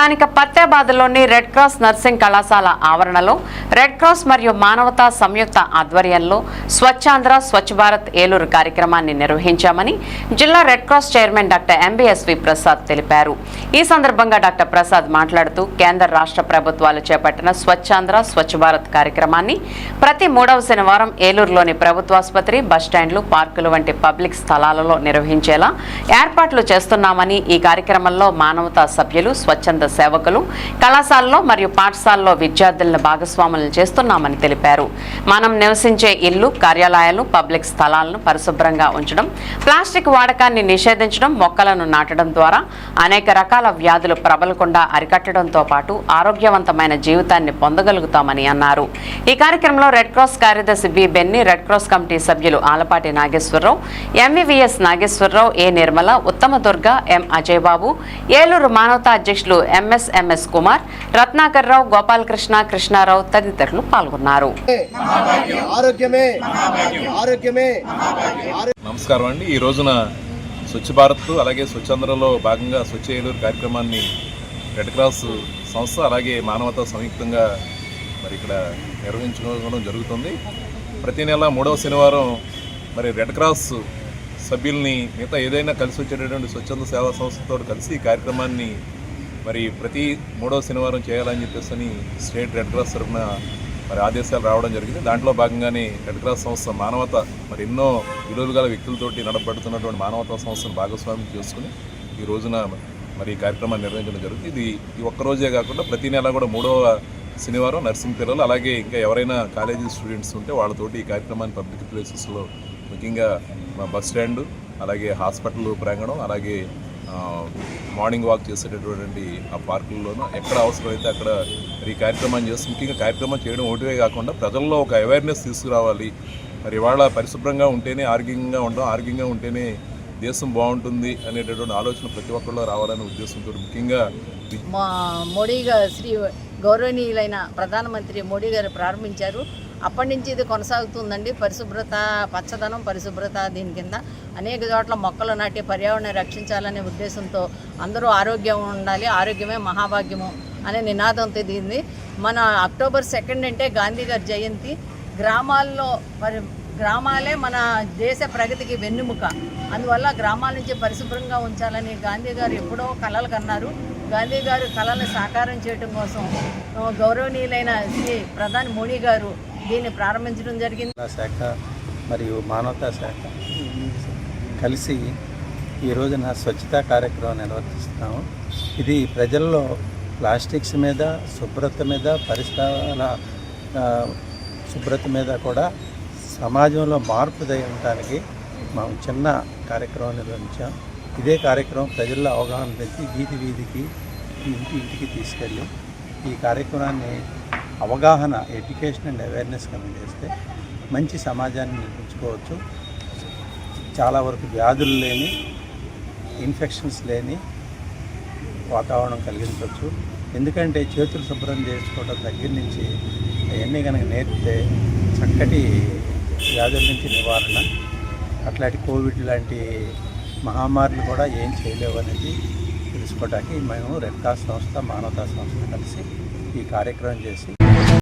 స్థానిక పత్యాబాద్లోని red cross nursing కళాశాల ఆవరణలో రెడ్ క్రాస్ మరియు మానవతా సంయుక్త ఆధ్వర్యంలో స్వచ్ఛాంధ్ర స్వచ్ఛ భారత్ ఏలూరు కార్యక్రమాన్ని నిర్వహించామని జిల్లా Red Cross chairman doctor MBSV Prasad తెలిపారు. ఈ సందర్భంగా డాక్టర్ ప్రసాద్ మాట్లాడుతూ కేంద్ర రాష్ట్ర ప్రభుత్వాలు చేపట్టిన స్వచ్ఛాంధ్ర స్వచ్ఛ భారత్ కార్యక్రమాన్ని ప్రతి మూడవ శనివారం ఏలూరులోని ప్రభుత్వాసుపత్రి బస్టాండ్లు పార్కులు వంటి పబ్లిక్ స్థలాలలో నిర్వహించేలా ఏర్పాట్లు చేస్తున్నామని ఈ కార్యక్రమంలో మానవతా సభ్యులు స్వచ్ఛంద సేవకులు కళాశాలలో మరియు పాఠశాలలో విద్యార్థులను భాగస్వాములను చేస్తున్నామని తెలిపారు. మనం నివసించే ఇల్లు కార్యాలయాలు పబ్లిక్ స్థలాలను పరిశుభ్రంగా ఉంచడం ప్లాస్టిక్ వాడకాన్ని నిషేధించడం మొక్కలను నాటడం ద్వారా అనేక రకాల వ్యాధులు ప్రబలకుండా అరికట్టడంతో పాటు ఆరోగ్యవంతమైన జీవితాన్ని పొందగలుగుతామని అన్నారు. ఈ కార్యక్రమంలో రెడ్ క్రాస్ కార్యదర్శి B Benny Red Cross committee సభ్యులు Alapati Nageswararao MVVS Nageswararao A Nirmala Uttama Durga M Ajay Babu Eluru Manavata అధ్యక్షులు ఎంఎస్ఎంఎస్ కుమార్ రత్నాకర్ రావు గోపాలకృష్ణ కృష్ణారావు తదితరులు పాల్గొన్నారు. ఆరోగ్యమే ఆరోగ్యమే నమస్కారం అండి. ఈ రోజున స్వచ్ఛ భారత్ అలాగే స్వచ్ఛాంధ్రలో భాగంగా స్వచ్ఛ ఏలూరు కార్యక్రమాన్ని రెడ్ క్రాస్ సంస్థ అలాగే మానవతా సంయుక్తంగా మరి ఇక్కడ నిర్వహించుకోవడం జరుగుతుంది. ప్రతి నెల మూడవ శనివారం మరి రెడ్ క్రాస్ సభ్యుల్ని మిగతా ఏదైనా కలిసి వచ్చేటటువంటి స్వచ్ఛంద సేవా సంస్థతో కలిసి ఈ కార్యక్రమాన్ని మరి ప్రతి మూడవ శనివారం చేయాలని చెప్పేసి స్టేట్ రెడ్ క్రాస్ తరఫున మరి ఆదేశాలు రావడం జరిగింది. దాంట్లో భాగంగానే రెడ్ క్రాస్ సంస్థ మానవత మరి ఎన్నో విలువలు గల వ్యక్తులతోటి నడపడుతున్నటువంటి మానవతా సంస్థను భాగస్వామ్యం చేసుకుని ఈ రోజున మరి ఈ కార్యక్రమాన్ని నిర్వహించడం జరుగుతుంది. ఇది ఈ ఒక్క రోజే కాకుండా ప్రతి నెల కూడా మూడవ శనివారం నర్సింగ్ పిల్లలు అలాగే ఇంకా ఎవరైనా కాలేజీ స్టూడెంట్స్ ఉంటే వాళ్ళతోటి ఈ కార్యక్రమాన్ని పబ్లిక్ ప్లేసెస్లో ముఖ్యంగా బస్ స్టాండ్ అలాగే హాస్పిటల్ ప్రాంగణం అలాగే మార్నింగ్ వాక్ చేసేటటువంటి ఆ పార్కుల్లోనూ ఎక్కడ అవసరమైతే అక్కడ మరి ఈ కార్యక్రమాన్ని చేసి ముఖ్యంగా కార్యక్రమం చేయడం ఒకటివే కాకుండా ప్రజల్లో ఒక అవేర్నెస్ తీసుకురావాలి. మరి ఇవాళ పరిశుభ్రంగా ఉంటేనే ఆరోగ్యంగా ఉండడం ఆరోగ్యంగా ఉంటేనే దేశం బాగుంటుంది అనేటటువంటి ఆలోచన ప్రతి ఒక్కళ్ళు రావాలనే ఉద్దేశంతో ముఖ్యంగా మా మోడీ గారు శ్రీ గౌరవనీయులైన ప్రధానమంత్రి మోడీ గారు ప్రారంభించారు. అప్పటి నుంచి ఇది కొనసాగుతుందండి. పరిశుభ్రత పచ్చదనం పరిశుభ్రత దీని కింద. అనేక చోట్ల మొక్కలు నాటి పర్యావరణం రక్షించాలనే ఉద్దేశంతో అందరూ ఆరోగ్యం ఉండాలి. ఆరోగ్యమే మహాభాగ్యము అనే నినాదంతో దీన్ని. మన అక్టోబర్ సెకండ్ అంటే గాంధీ గారి జయంతి. గ్రామాల్లో మరి గ్రామాలే మన దేశ ప్రగతికి వెన్నుముక. అందువల్ల గ్రామాల నుంచి పరిశుభ్రంగా ఉంచాలని గాంధీ గారు ఎప్పుడో కలలు కన్నారు. గాంధీ గారు కళలను సాకారం చేయడం కోసం గౌరవనీయులైన శ్రీ ప్రధాని మోడీ గారు దీన్ని ప్రారంభించడం జరిగింది. ఆ శాఖ మరియు మానవతా శాఖ కలిసి ఈ రోజున స్వచ్ఛతా కార్యక్రమం నిర్వర్తిస్తున్నాము. ఇది ప్రజల్లో ప్లాస్టిక్స్ మీద శుభ్రత మీద పరిసరాల శుభ్రత మీద కూడా సమాజంలో మార్పు ఉండటానికి మనం చిన్న కార్యక్రమం నిర్వహించాం. ఇదే కార్యక్రమం ప్రజల్లో అవగాహన పెంచి వీధి వీధికి ఇంటి ఇంటికి తీసుకెళ్ళి ఈ కార్యక్రమాన్ని అవగాహన ఎడ్యుకేషన్ అండ్ అవేర్నెస్ కమిటీ చేస్తే మంచి సమాజాన్ని నిర్మించుకోవచ్చు చాలా వరకు వ్యాధులు లేని ఇన్ఫెక్షన్స్ లేని వాతావరణం కలిగించవచ్చు. ఎందుకంటే చేతులు శుభ్రం చేసుకోవడం దగ్గర నుంచి అవన్నీ కనుక నేర్పితే చక్కటి వ్యాధుల నుంచి నివారణ. అట్లాంటి కోవిడ్ లాంటి మహమ్మారులు కూడా ఏం చేయలేవు అనేది తెలుసుకోవడానికి మేము రెడ్ క్రాస్ సంస్థ మానవతా సంస్థ కలిసి ఈ కార్యక్రమం చేసి